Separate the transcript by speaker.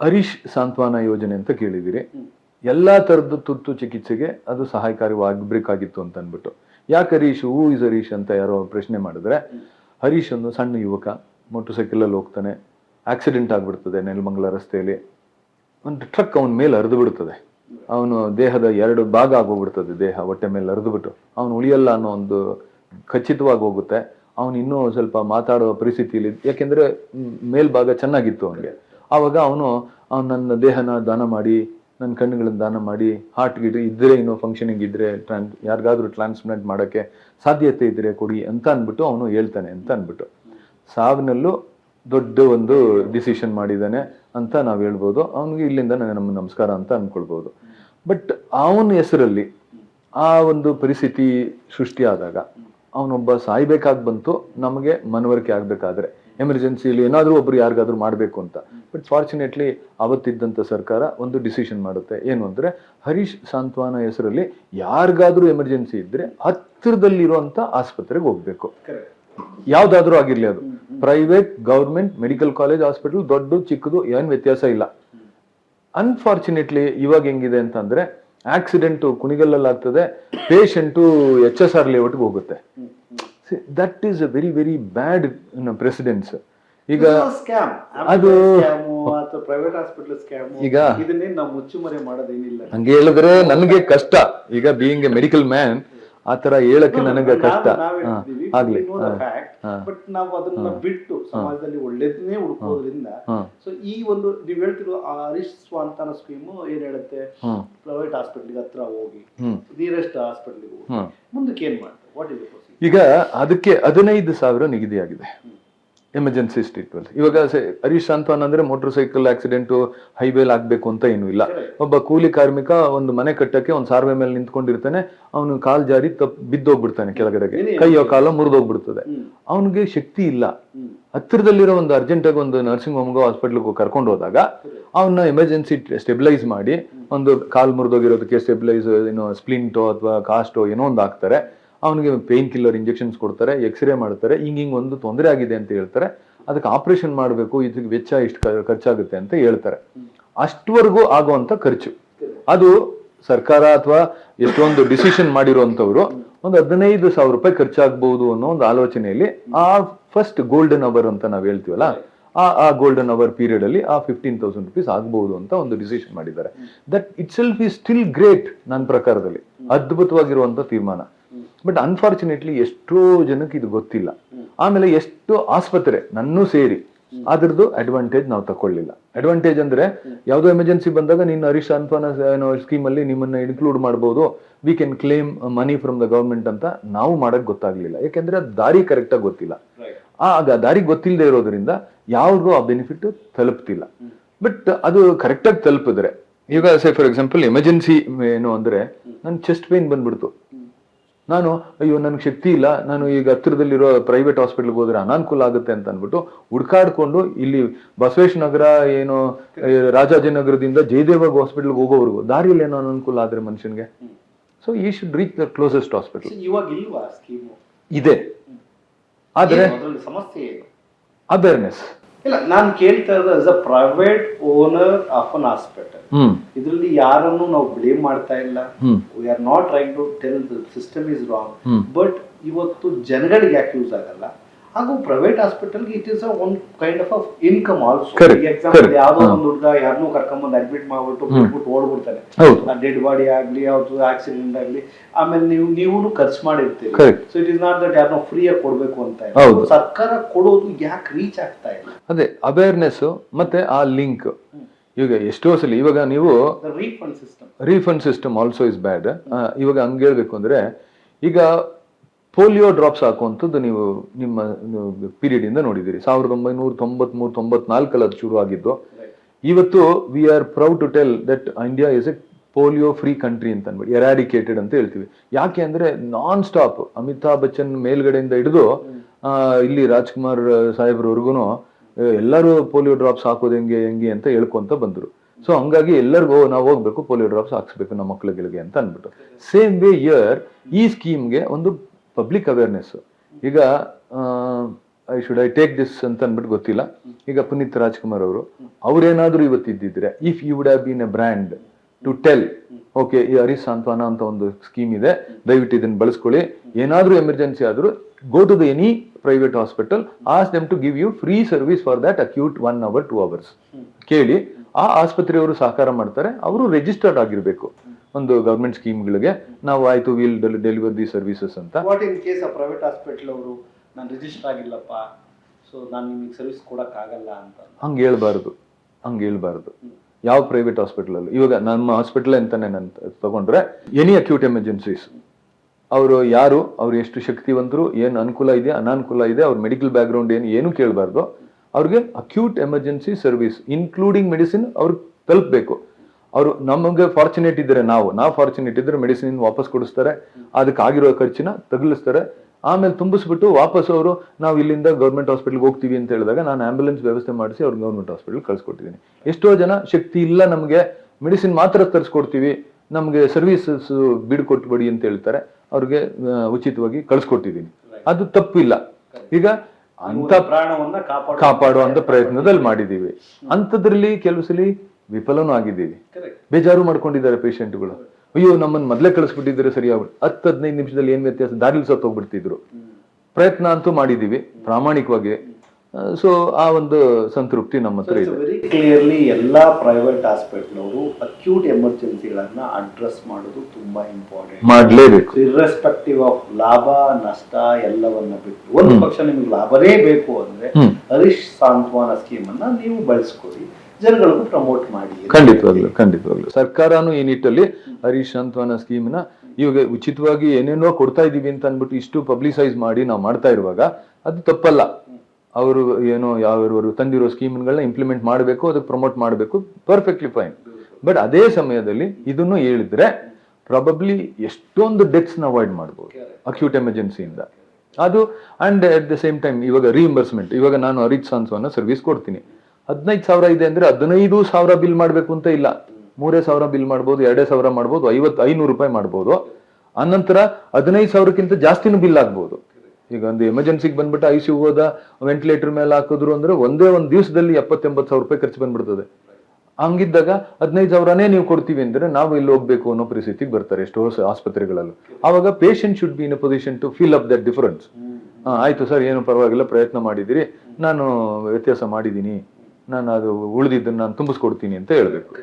Speaker 1: ಹರೀಶ್ ಸಾಂತ್ವನ ಯೋಜನೆ ಅಂತ ಕೇಳಿದಿರಿ ಎಲ್ಲಾ ತರದ ತುರ್ತು ಚಿಕಿತ್ಸೆಗೆ ಅದು ಸಹಾಯಕಾರಿಯಾಗಬೇಕಾಗಿತ್ತು ಅಂತ ಅನ್ಬಿಟ್ಟು ಯಾಕೆ ಹರೀಶ್ ಹೂ ಇಸ್ ಹರೀಶ್ ಅಂತ ಯಾರೋ ಪ್ರಶ್ನೆ ಮಾಡಿದ್ರೆ ಹರೀಶ್ ಒಂದು ಸಣ್ಣ ಯುವಕ ಮೋಟರ್ ಸೈಕಲಲ್ಲಿ ಹೋಗ್ತಾನೆ ಆಕ್ಸಿಡೆಂಟ್ ಆಗಿಬಿಡ್ತದೆ ನೆಲಮಂಗಲ ರಸ್ತೆಯಲ್ಲಿ. ಒಂದು ಟ್ರಕ್ ಅವನ ಮೇಲೆ ಹರಿದು ಬಿಡ್ತದೆ. ಅವನು ದೇಹದ ಎರಡು ಭಾಗ ಆಗೋಗ್ಬಿಡ್ತದೆ ದೇಹ ಹೊಟ್ಟೆ ಮೇಲೆ ಹರಿದು ಬಿಟ್ಟು. ಅವನು ಉಳಿಯಲ್ಲ ಅನ್ನೋ ಒಂದು ಖಚಿತವಾಗಿ ಹೋಗುತ್ತೆ. ಅವನು ಇನ್ನೂ ಸ್ವಲ್ಪ ಮಾತಾಡುವ ಪರಿಸ್ಥಿತಿಯಲ್ಲಿ ಯಾಕೆಂದ್ರೆ ಮೇಲ್ಭಾಗ ಚೆನ್ನಾಗಿತ್ತು ಅವನಿಗೆ. ಆವಾಗ ಅವನು ನನ್ನ ದೇಹನ ದಾನ ಮಾಡಿ, ನನ್ನ ಕಣ್ಣುಗಳನ್ನು ದಾನ ಮಾಡಿ ಹಾರ್ಟ್ ಗಿಟ್ ಇದ್ರೆ ಏನೋ ಫಂಕ್ಷನಿಂಗ್ ಇದ್ರೆ ಟ್ರಾನ್ ಯಾರಿಗಾದ್ರೂ ಟ್ರಾನ್ಸ್ಪ್ಲಾಂಟ್ ಮಾಡೋಕ್ಕೆ ಸಾಧ್ಯತೆ ಇದ್ರೆ ಕೊಡಿ ಅಂತ ಅಂದ್ಬಿಟ್ಟು ಅವನು ಹೇಳ್ತಾನೆ ಅಂತ ಅಂದ್ಬಿಟ್ಟು. ಸಾವಿನಲ್ಲೂ ದೊಡ್ಡ ಒಂದು ಡಿಸಿಷನ್ ಮಾಡಿದ್ದಾನೆ ಅಂತ ನಾವು ಹೇಳ್ಬೋದು. ಅವನಿಗೆ ಇಲ್ಲಿಂದ ನನಗೆ ನಮ್ಮ ನಮಸ್ಕಾರ ಅಂತ ಅಂದ್ಕೊಳ್ಬೋದು. ಬಟ್ ಅವನ ಹೆಸರಲ್ಲಿ ಆ ಒಂದು ಪರಿಸ್ಥಿತಿ ಸೃಷ್ಟಿಯಾದಾಗ ಅವನೊಬ್ಬ ಸಾಯ್ಬೇಕಾಗಿ ಬಂತು, ನಮಗೆ ಮನವರಿಕೆ ಆಗ್ಬೇಕಾದ್ರೆ. ಎಮರ್ಜೆನ್ಸಿಲಿ ಏನಾದರೂ ಒಬ್ರು ಯಾರಿಗಾದ್ರೂ ಮಾಡಬೇಕು ಅಂತ. ಬಟ್ ಫಾರ್ಚುನೇಟ್ಲಿ ಅವತ್ತಿದ್ದಂಥ ಸರ್ಕಾರ ಒಂದು ಡಿಸಿಷನ್ ಮಾಡುತ್ತೆ. ಏನು ಅಂದರೆ ಹರೀಶ್ ಸಾಂತ್ವಾನ ಹೆಸರಲ್ಲಿ ಯಾರಿಗಾದ್ರೂ ಎಮರ್ಜೆನ್ಸಿ ಇದ್ರೆ ಹತ್ತಿರದಲ್ಲಿರುವಂತ ಆಸ್ಪತ್ರೆಗೆ ಹೋಗ್ಬೇಕು. ಯಾವ್ದಾದ್ರೂ ಆಗಿರ್ಲಿ ಅದು. Private government medical college hospital ದೊಡ್ಡ, ಚಿಕ್ಕದು, ಏನ್ ವ್ಯತ್ಯಾಸ ಇಲ್ಲ. ಅನ್ಫಾರ್ಚುನೇಟ್ಲಿ ಇವಾಗ ಹೆಂಗಿದೆ ಅಂತಂದ್ರೆ ಆಕ್ಸಿಡೆಂಟ್ ಕುಣಿಗಲ್ಲಲ್ಲಿ ಆಗ್ತದೆ ಪೇಷಂಟು ಎಚ್ ಎಸ್ ಆರ್ ಲೇಔಟ್ಗೆ ಹೋಗುತ್ತೆ. That is a very very bad precedence ಈಗ
Speaker 2: ಸ್ಕ್ಯಾಮ್
Speaker 1: ಅದು-
Speaker 2: ಪ್ರೈವೇಟ್ ಹಾಸ್ಪಿಟಲ್ ಸ್ಕ್ಯಾಮ್
Speaker 1: ಈಗ-
Speaker 2: ಇದನ್ನೇ ನಾವು ಮುಚ್ಚುಮರೆ ಮಾಡೋದೇನಿಲ್ಲ.
Speaker 1: ಹಂಗೆ ಹೇಳಿದ್ರೆ ನನಗೆ ಕಷ್ಟ. ಈಗ ಬೀಯಿಂಗ್ ಎ ಮೆಡಿಕಲ್ ಮ್ಯಾನ್ ಆ ತರ ಹೇಳಕ್ಕೆ ನನಗೆ ಕಷ್ಟ. ಆಗ್ಲಿ.
Speaker 2: ಬಟ್ ನಾವು ಅದನ್ನ ಬಿಟ್ಟು ಸಮಾಜದಲ್ಲಿ ಒಳ್ಳೇದನ್ನೇ ಹುಡುಕೋದ್ರಿಂದ. ಸೊ ಈ ಒಂದು ನೀವು ಹೇಳ್ತಿರೋ ಹರೀಶ್ ಸ್ವಾಂತನ ಸ್ಕೀಮು ಏನ್ ಹೇಳುತ್ತೆ? ಪ್ರೈವೇಟ್ ಹಾಸ್ಪಿಟಲ್ ಹತ್ರ ಹೋಗಿ ನಿಯರೆಸ್ಟ್ ಹಾಸ್ಪಿಟಲ್ ಹೋಗಿ ಮುಂದಕ್ಕೆ ಏನ್ ಮಾಡ್ತಾರೆ? ವಾಟ್ ಇಸ್
Speaker 1: ಈಗ ಅದಕ್ಕೆ ಹದಿನೈದು ಸಾವಿರ ನಿಗದಿಯಾಗಿದೆ ಎಮರ್ಜೆನ್ಸಿ ಸ್ಟೇಟ್ಮೆಂಟ್ ಇವಾಗ ಹರೀಶ್ ಸಾಂತ್ವಾನ್ ಅಂದ್ರೆ ಮೋಟರ್ ಸೈಕಲ್ ಆಕ್ಸಿಡೆಂಟ್ ಹೈವೇಲ್ ಆಗ್ಬೇಕು ಅಂತ ಏನು ಇಲ್ಲ. ಒಬ್ಬ ಕೂಲಿ ಕಾರ್ಮಿಕ ಒಂದು ಮನೆ ಕಟ್ಟಕ್ಕೆ ಒಂದು ಸಾರ್ವೆ ಮೇಲೆ ನಿಂತ್ಕೊಂಡಿರ್ತಾನೆ. ಅವನು ಕಾಲ್ ಜಾರಿ ತಪ್ ಬಿದ್ದೋಗ್ಬಿಡ್ತಾನೆ ಕೆಳಗಡೆಗೆ. ಕೈಯೋ ಕಾಲ ಮುರಿದೋಗ್ಬಿಡ್ತದೆ. ಅವನಿಗೆ ಶಕ್ತಿ ಇಲ್ಲ. ಹತ್ತಿರದಲ್ಲಿರೋ ಒಂದು ಅರ್ಜೆಂಟ್ ಆಗಿ ಒಂದು ನರ್ಸಿಂಗ್ ಹೋಮ್ಗೋ ಹಾಸ್ಪಿಟ್ಲ್ಗೋ ಕರ್ಕೊಂಡು ಹೋದಾಗ ಅವನ್ನ ಎಮರ್ಜೆನ್ಸಿ ಸ್ಟೆಬಿಲೈಸ್ ಮಾಡಿ ಒಂದು ಕಾಲ್ ಮುರಿದೋಗಿರೋದಕ್ಕೆ ಸ್ಟೆಬಿಲೈಸ್ ಏನೋ ಸ್ಪ್ಲಿಂಟೋ ಅಥವಾ ಕಾಸ್ಟೋ ಏನೋ ಒಂದು ಹಾಕ್ತಾರೆ. ಅವನಿಗೆ ಪೇನ್ ಕಿಲ್ಲರ್ ಇಂಜೆಕ್ಷನ್ಸ್ ಕೊಡ್ತಾರೆ ಎಕ್ಸ್ರೇ ಮಾಡ್ತಾರೆ, ಹಿಂಗ್ ಹಿಂಗ್ ಒಂದು ತೊಂದರೆ ಆಗಿದೆ ಅಂತ ಹೇಳ್ತಾರೆ. ಅದಕ್ಕೆ ಆಪರೇಷನ್ ಮಾಡಬೇಕು ಇದಕ್ಕೆ ವೆಚ್ಚ ಇಷ್ಟು ಖರ್ಚಾಗುತ್ತೆ ಅಂತ ಹೇಳ್ತಾರೆ. ಅಷ್ಟವರೆಗೂ ಆಗುವಂತ ಖರ್ಚು. ಅದು ಸರ್ಕಾರ ಅಥವಾ ಎಷ್ಟೊಂದು ಡಿಸಿಷನ್ ಮಾಡಿರುವಂತವ್ರು ಒಂದು ಹದಿನೈದು ಸಾವಿರ ರೂಪಾಯಿ ಖರ್ಚಾಗಬಹುದು ಅನ್ನೋ ಒಂದು ಆಲೋಚನೆಯಲ್ಲಿ ಆ ಫಸ್ಟ್ ಗೋಲ್ಡನ್ ಅವರ್ ಅಂತ ನಾವು ಹೇಳ್ತೀವಲ್ಲ, ಆ ಆ ಗೋಲ್ಡನ್ ಅವರ್ ಪೀರಿಯಡ್ ಅಲ್ಲಿ ಆ ಫಿಫ್ಟೀನ್ ತೌಸಂಡ್ ರುಪೀಸ್ ಆಗಬಹುದು ಅಂತ ಒಂದು ಡಿಸಿಷನ್ ಮಾಡಿದ್ದಾರೆ. That itself is still great ನನ್ನ ಪ್ರಕಾರದಲ್ಲಿ. ಅದ್ಭುತವಾಗಿರುವಂತ ತೀರ್ಮಾನ. ಬಟ್ ಅನ್ಫಾರ್ಚುನೇಟ್ಲಿ ಎಷ್ಟೋ ಜನಕ್ಕೆ ಇದು ಗೊತ್ತಿಲ್ಲ. ಆಮೇಲೆ ಎಷ್ಟು ಆಸ್ಪತ್ರೆ ನನ್ನೂ ಸೇರಿ ಅದ್ರದ್ದು ಅಡ್ವಾಂಟೇಜ್ ನಾವು ತಕೊಳ್ಳಿಲ್ಲ ಅಡ್ವಾಂಟೇಜ್ ಅಂದ್ರೆ ಯಾವ್ದೋ ಎಮರ್ಜೆನ್ಸಿ ಬಂದಾಗ ನಿನ್ನ ಹರೀಶ್ ಅನ್ಫಾನ ಸ್ಕೀಮ್ ಅಲ್ಲಿ ನಿಮ್ಮನ್ನ ಇನ್ಕ್ಲೂಡ್ ಮಾಡಬಹುದು we can claim money from the government ಅಂತ ನಾವು ಮಾಡಕ್ ಗೊತ್ತಾಗ್ಲಿಲ್ಲ. ಯಾಕೆಂದ್ರೆ ದಾರಿ ಕರೆಕ್ಟ್ ಆಗಿ ಗೊತ್ತಿಲ್ಲ. ಆಗ ದಾರಿ ಗೊತ್ತಿಲ್ಲದೆ ಇರೋದ್ರಿಂದ ಯಾವ್ದು ಆ ಬೆನಿಫಿಟ್ ತಲುಪ್ತಿಲ್ಲ. ಬಟ್ ಅದು ಕರೆಕ್ಟ್ ಆಗಿ ತಲುಪಿದ್ರೆ ಈಗ ಸೇ ಫಾರ್ ಎಕ್ಸಾಂಪಲ್ ಎಮರ್ಜೆನ್ಸಿ ಏನು ಅಂದ್ರೆ ನನ್ ಚೆಸ್ಟ್ ಪೇನ್ ಬಂದ್ಬಿಡ್ತು. ನಾನು ಅಯ್ಯೋ ನನಗೆ ಶಕ್ತಿ ಇಲ್ಲ. ನಾನು ಈಗ ಹತ್ತಿರದಲ್ಲಿರೋ ಪ್ರೈವೇಟ್ ಹಾಸ್ಪಿಟಲ್ಗೆ ಹೋದ್ರೆ ಅನಾನುಕೂಲ ಆಗುತ್ತೆ ಅಂತ ಅಂದ್ಬಿಟ್ಟು ಹುಡ್ಕಾಡ್ಕೊಂಡು ಇಲ್ಲಿ ಬಸವೇಶ್ ನಗರ ಏನು ರಾಜಾಜಿನಗರದಿಂದ ಜಯದೇವ ಹಾಸ್ಪಿಟಲ್ಗೆ ಹೋಗೋವರೆಗೂ ದಾರಿಯಲ್ಲಿ ಏನೋ ಅನಾನುಕೂಲ ಆದ್ರೆ ಮನುಷ್ಯನಿಗೆ. So he should reach the closest hospital ಇದೆ. ಆದರೆ ಅವೇರ್ನೆಸ್
Speaker 2: ಇಲ್ಲ ನಾನು ಕೇಳ್ತಾ ಇರೋದು as a private owner of an hospital ಇದರಲ್ಲಿ ಯಾರನ್ನು ನಾವು ಬ್ಲೇಮ್ ಮಾಡ್ತಾ ಇಲ್ಲ. We are not trying to tell the system is wrong but ಇವತ್ತು ಜನಗಳಿಗೆ ಯಾಕೆ ಯೂಸ್ ಆಗಲ್ಲ? ಹಾಗೂ ಪ್ರೈವೇಟ್ ಹಾಸ್ಪಿಟಲ್ಗೆ it is one kind of income also example. ಯಾವ್ದೋ. ಒಂದು ಹುಡುಗ ಯಾರನ್ನೂ ಕರ್ಕೊಂಬಂದು ಅಡ್ಮಿಟ್ ಮಾಡ್ಬಿಟ್ಟು ಬಿಟ್ಬಿಟ್ಟು ಓಡ್ಬಿಡ್ತಾನೆ. ಡೆಡ್ ಬಾಡಿ ಆಗ್ಲಿ ಯಾವ್ದು ಆಕ್ಸಿಡೆಂಟ್ ಆಗ್ಲಿ ಆಮೇಲೆ ನೀವು ನೀವು ಖರ್ಚು ಮಾಡಿರ್ತೀರಿ. So it is not that ಯಾರನ್ನೋ ಫ್ರೀ ಆಗಿ ಕೊಡ್ಬೇಕು ಅಂತ. ಸರ್ಕಾರ ಕೊಡೋದು ಯಾಕೆ ರೀಚ್ ಆಗ್ತಾ ಇಲ್ಲ?
Speaker 1: ಅದೇ ಅವೇರ್ನೆಸ್ ಮತ್ತೆ ಆ ಲಿಂಕ್ ಈಗ ಎಷ್ಟೋ ಸಲ ಇವಾಗ ನೀವು
Speaker 2: refund system
Speaker 1: refund system also is bad ಇವಾಗ ಹಂಗೆ ಹೇಳ್ಬೇಕು ಅಂದ್ರೆ ಈಗ ಪೋಲಿಯೋ ಡ್ರಾಪ್ಸ್ ಹಾಕುವಂಥದ್ದು ನೀವು ನಿಮ್ಮ ಪೀರಿಯಡ್ ಇಂದ ನೋಡಿದಿರಿ ಸಾವಿರದ ಒಂಬೈನೂರ ತೊಂಬತ್ಮೂರು ತೊಂಬತ್ನಾಲ್ಕಲ್ಲಿ ಅದು ಶುರು ಆಗಿದ್ದು ಇವತ್ತು we are proud to tell that India is a polio free country ಅಂತ ಅನ್ಬಿಟ್ಟು ಎರಾಡಿಕೇಟೆಡ್ ಅಂತ ಹೇಳ್ತೀವಿ. ಯಾಕೆ ಅಂದ್ರೆ ನಾನ್ ಸ್ಟಾಪ್ ಅಮಿತಾಬ್ ಬಚ್ಚನ್ ಮೇಲ್ಗಡೆಯಿಂದ ಹಿಡಿದು ಇಲ್ಲಿ ರಾಜ್ಕುಮಾರ್ ಸಾಹೇಬ್ರವರೆಗೂ ಎಲ್ಲರೂ ಪೋಲಿಯೋ ಡ್ರಾಪ್ಸ್ ಹಾಕೋದು ಹೆಂಗೆ ಹೆಂಗೆ ಅಂತ ಹೇಳ್ಕೊಂತ ಬಂದರು. ಸೊ ಹಂಗಾಗಿ ಎಲ್ಲರಿಗೂ ನಾವು ಹೋಗ್ಬೇಕು, ಪೋಲಿಯೋ ಡ್ರಾಪ್ಸ್ ಹಾಕ್ಸ್ಬೇಕು ನಮ್ಮ ಮಕ್ಳುಗಳಿಗೆ ಅಂತ ಅಂದ್ಬಿಟ್ಟು ಸೇಮ್ ವೇ ಇಯರ್ ಈ ಸ್ಕೀಮ್ಗೆ ಒಂದು ಪಬ್ಲಿಕ್ ಅವೇರ್ನೆಸ್ ಈಗ I should I take this ಅಂತ ಅಂದ್ಬಿಟ್ಟು ಗೊತ್ತಿಲ್ಲ. ಈಗ ಪುನೀತ್ ರಾಜ್ಕುಮಾರ್ ಅವರು ಅವ್ರೇನಾದ್ರೂ ಇವತ್ತಿದ್ದಿದ್ರೆ if you would have been a brand to tell okay ಈ ಹರೀಶ್ ಸಾಂತ್ವನ ಅಂತ ಒಂದು ಸ್ಕೀಮ್ ಇದೆ ದಯವಿಟ್ಟು ಇದನ್ನ ಬಳಸ್ಕೊಳ್ಳಿ. ಏನಾದರೂ ಎಮರ್ಜೆನ್ಸಿ ಆದರೂ go to the any private hospital as them to give you free service for that acute one hour two hours ಕೇಳಿ ಆ ಆಸ್ಪತ್ರೆಯವರು ಸಹಕಾರ ಮಾಡ್ತಾರೆ ಅವರು ರಿಜಿಸ್ಟರ್ಡ್ ಆಗಿರ್ಬೇಕು. ಒಂದು ಗವರ್ಮೆಂಟ್ ಸ್ಕೀಮ್ಗಳಿಗೆ ನಾವು ಆಯ್ತು ವಿಲ್ ಡೆಲಿವರ್ ದಿ ಸರ್ವಿಸಸ್ ಅಂತ.
Speaker 2: What in case a private hospital ಅವರು ನಾನು ರಿಜಿಸ್ಟರ್ ಆಗಿಲ್ಲಪ್ಪ ಸೊ ನಾನು ನಿಮಗೆ ಸರ್ವಿಸ್ ಕೊಡೋಕ್ಕಾಗಲ್ಲ ಅಂತ
Speaker 1: ಹಂಗೆ ಹೇಳ್ಬಾರ್ದು ಹಂಗೆ ಹೇಳ್ಬಾರ್ದು. ಯಾವ ಪ್ರೈವೇಟ್ ಹಾಸ್ಪಿಟಲ್ ಅಲ್ಲಿ? ಇವಾಗ ನಮ್ಮ ಹಾಸ್ಪಿಟಲ್ ಅಂತಾನೆ ನಾನು ತಗೊಂಡ್ರೆ ಎನಿ ಅಕ್ಯೂಟ್ ಎಮರ್ಜೆನ್ಸೀಸ್ ಅವರು ಯಾರು ಅವ್ರು ಎಷ್ಟು ಶಕ್ತಿವಂತರು ಏನು ಅನುಕೂಲ ಇದೆ ಅನಾನುಕೂಲ ಇದೆ ಅವ್ರ ಮೆಡಿಕಲ್ ಬ್ಯಾಕ್ಗ್ರೌಂಡ್ ಏನು ಏನು ಕೇಳಬಾರ್ದು ಅವ್ರಿಗೆ acute emergency service including medicine ಅವ್ರಿಗೆ ತಲುಪಬೇಕು. ಅವರು ನಮಗೆ ಫಾರ್ಚುನೇಟ್ ಇದ್ದರೆ ನಾವು ನಾವು ಫಾರ್ಚುನೇಟ್ ಇದ್ರೆ ಮೆಡಿಸಿನ್ ವಾಪಸ್ ಕೊಡಿಸ್ತಾರೆ ಅದಕ್ಕೆ ಆಗಿರೋ ಖರ್ಚಿನ ತಗಲಿಸ್ತಾರೆ. ಆಮೇಲೆ ತುಂಬಿಸ್ಬಿಟ್ಟು ವಾಪಸ್ ಅವರು ನಾವು ಇಲ್ಲಿಂದ ಗೌರ್ಮೆಂಟ್ ಹಾಸ್ಪಿಟ್ಲ್ಗೆ ಹೋಗ್ತೀವಿ ಅಂತ ಹೇಳಿದಾಗ ನಾನು ಆಂಬ್ಯುಲೆನ್ಸ್ ವ್ಯವಸ್ಥೆ ಮಾಡಿಸಿ ಅವ್ರು ಗೌರ್ಮೆಂಟ್ ಹಾಸ್ಪಿಟಲ್ ಕಳ್ಸಿಕೊಟ್ಟಿದ್ದೀನಿ. ಎಷ್ಟೋ ಜನ ಶಕ್ತಿ ಇಲ್ಲ ನಮಗೆ ಮೆಡಿಸಿನ್ ಮಾತ್ರ ತರಿಸ್ಕೊಡ್ತೀವಿ ನಮಗೆ ಸರ್ವಿಸಸ್ ಬಿಡ್ಕೊಟ್ಬಿಡಿ ಅಂತ ಹೇಳ್ತಾರೆ ಅವ್ರಿಗೆ ಉಚಿತವಾಗಿ ಕಳ್ಸಿಕೊಟ್ಟಿದ್ದೀನಿ. ಅದು ತಪ್ಪಿಲ್ಲ. ಈಗ ಅಂತ
Speaker 2: ಪ್ರಾಣವನ್ನ ಕಾಪಾಡ
Speaker 1: ಕಾಪಾಡುವಂತ ಪ್ರಯತ್ನದಲ್ಲಿ ಮಾಡಿದೀವಿ ಅಂಥದ್ರಲ್ಲಿ ಕೆಲವು ಸಲ ವಿಫಲನೂ ಆಗಿದ್ದೀವಿ. ಬೇಜಾರು ಮಾಡ್ಕೊಂಡಿದ್ದಾರೆ ಪೇಷಂಟ್ಗಳು. ಅಯ್ಯೋ ನಮ್ಮನ್ನ ಮೊದಲೇ ಕಳಿಸ್ಬಿಟ್ಟಿದ್ರೆ ಸರಿ ಆಗ್ಬಿಟ್ಟು ಹತ್ತು ಹದಿನೈದು ನಿಮಿಷದಲ್ಲಿ ಏನ್ ವ್ಯತ್ಯಾಸ? ದಾರಿಲಿ ಸತ್ತು ಹೋಗ್ಬಿಡ್ತಿದ್ರು. ಪ್ರಯತ್ನ ಅಂತೂ ಮಾಡಿದೀವಿ ಪ್ರಾಮಾಣಿಕವಾಗಿ. ಸೊ ಆ ಒಂದು ಸಂತೃಪ್ತಿ ನಮ್ಮ ಹತ್ರ ಇದೆ.
Speaker 2: ವೆರಿ ಕ್ಲಿಯರ್ಲಿ ಎಲ್ಲಾ ಪ್ರೈವೇಟ್ ಹಾಸ್ಪಿಟಲ್ ಅವರು ಅಕ್ಯೂಟ್ ಎಮರ್ಜೆನ್ಸಿಗಳನ್ನ ಅಡ್ರೆಸ್ ಮಾಡೋದು ತುಂಬಾ ಇಂಪಾರ್ಟೆಂಟ್
Speaker 1: ಮಾಡಲೇಬೇಕು.
Speaker 2: ಇರ್ರೆಸ್ಪೆಕ್ಟಿವ್ ಆಫ್ ಲಾಭ ನಷ್ಟ ಎಲ್ಲವನ್ನ ಬಿಟ್ಟು ಒಂದು ಪಕ್ಷ ನಿಮ್ಗೆ ಲಾಭನೇ ಬೇಕು ಅಂದ್ರೆ. ಹರೀಶ್ ಸಾಂತ್ವನ ಸ್ಕೀಮ್ ಅನ್ನ ನೀವು ಬಳಸ್ಕೊಡಿ ಜನಗಳಿಗೂ ಪ್ರಮೋಟ್ ಮಾಡಿ.
Speaker 1: ಖಂಡಿತವಾಗ್ಲು ಖಂಡಿತವಾಗ್ಲು. ಸರ್ಕಾರನು ಈ ನಿಟ್ಟಲ್ಲಿ ಹರೀಶ್ ಸಾಂತ್ವನ ಸ್ಕೀಮ್ನ ಇವಾಗ ಉಚಿತವಾಗಿ ಏನೇನೋ ಕೊಡ್ತಾ ಇದೀವಿ ಅಂತ ಅಂದ್ಬಿಟ್ಟು ಇಷ್ಟು ಪಬ್ಲಿಸೈಸ್ ಮಾಡಿ ನಾವು ಮಾಡ್ತಾ ಇರುವಾಗ ಅದು ತಪ್ಪಲ್ಲ. ಅವರು ಏನೋ ಯಾವ ತಂದಿರೋ ಸ್ಕೀಮ್ಗಳನ್ನ ಇಂಪ್ಲಿಮೆಂಟ್ ಮಾಡಬೇಕು, ಅದಕ್ಕೆ ಪ್ರಮೋಟ್ ಮಾಡಬೇಕು ಪರ್ಫೆಕ್ಟ್ಲಿ ಫೈನ್ ಬಟ್ ಅದೇ ಸಮಯದಲ್ಲಿ ಇದನ್ನು ಹೇಳಿದ್ರೆ ಪ್ರಾಬಬ್ಲಿ ಎಷ್ಟೊಂದು ಡೆತ್ಸ್ನ ಅವಾಯ್ಡ್ ಮಾಡ್ಬೋದು ಅಕ್ಯೂಟ್ ಎಮರ್ಜೆನ್ಸಿಯಿಂದ ಅದು and at the same time ಇವಾಗ ರಿಇಂಬರ್ಸ್ಮೆಂಟ್ ಇವಾಗ ನಾನು ಹರೀಶ್ ಸಾಂತ್ವನ ಸರ್ವಿಸ್ ಕೊಡ್ತೀನಿ. ಹದಿನೈದು ಸಾವಿರ ಇದೆ ಅಂದ್ರೆ ಹದಿನೈದು ಸಾವಿರ ಬಿಲ್ ಮಾಡಬೇಕು ಅಂತ ಇಲ್ಲ. ಮೂರೇ ಸಾವಿರ ಬಿಲ್ ಮಾಡ್ಬೋದು ಎರಡೇ ಸಾವಿರ ಮಾಡ್ಬೋದು ಐವತ್ತು ಐನೂರು ರೂಪಾಯಿ ಮಾಡ್ಬೋದು. ಅನಂತರ ಹದಿನೈದು ಸಾವಿರಕ್ಕಿಂತ ಜಾಸ್ತಿನೂ ಬಿಲ್ ಆಗ್ಬೋದು. ಈಗ ಒಂದು ಎಮರ್ಜೆನ್ಸಿಗೆ ಬಂದ್ಬಿಟ್ಟು ಐ ಸಿ ಹೋದ ವೆಂಟಿಲೇಟರ್ ಮೇಲೆ ಹಾಕಿದ್ರು ಅಂದ್ರೆ ಒಂದೇ ಒಂದು ದಿವಸದಲ್ಲಿ ಎಪ್ಪತ್ತೆಂಬತ್ತು ಸಾವಿರ ರೂಪಾಯಿ ಖರ್ಚು ಬಂದ್ಬಿಡ್ತದೆ. ಹಂಗಿದ್ದಾಗ ಹದಿನೈದು ಸಾವಿರನೇ ನೀವು ಕೊಡ್ತೀವಿ ಅಂದ್ರೆ ನಾವು ಇಲ್ಲಿ ಹೋಗ್ಬೇಕು ಅನ್ನೋ ಪರಿಸ್ಥಿತಿಗೆ ಬರ್ತಾರೆ ಎಷ್ಟೋ ಆಸ್ಪತ್ರೆಗಳಲ್ಲೂ. ಆವಾಗ patient should be in a position to fill up that difference ಆಯ್ತು ಸರ್ ಏನು ಪರವಾಗಿಲ್ಲ ಪ್ರಯತ್ನ ಮಾಡಿದಿರಿ. ನಾನು ವ್ಯತ್ಯಾಸ ಮಾಡಿದ್ದೀನಿ ನಾನು ಅದು ಉಳಿದಿದ್ದನ್ನು ನಾನು ತುಂಬಿಸ್ಕೊಡ್ತೀನಿ ಅಂತ ಹೇಳ್ಬೇಕು.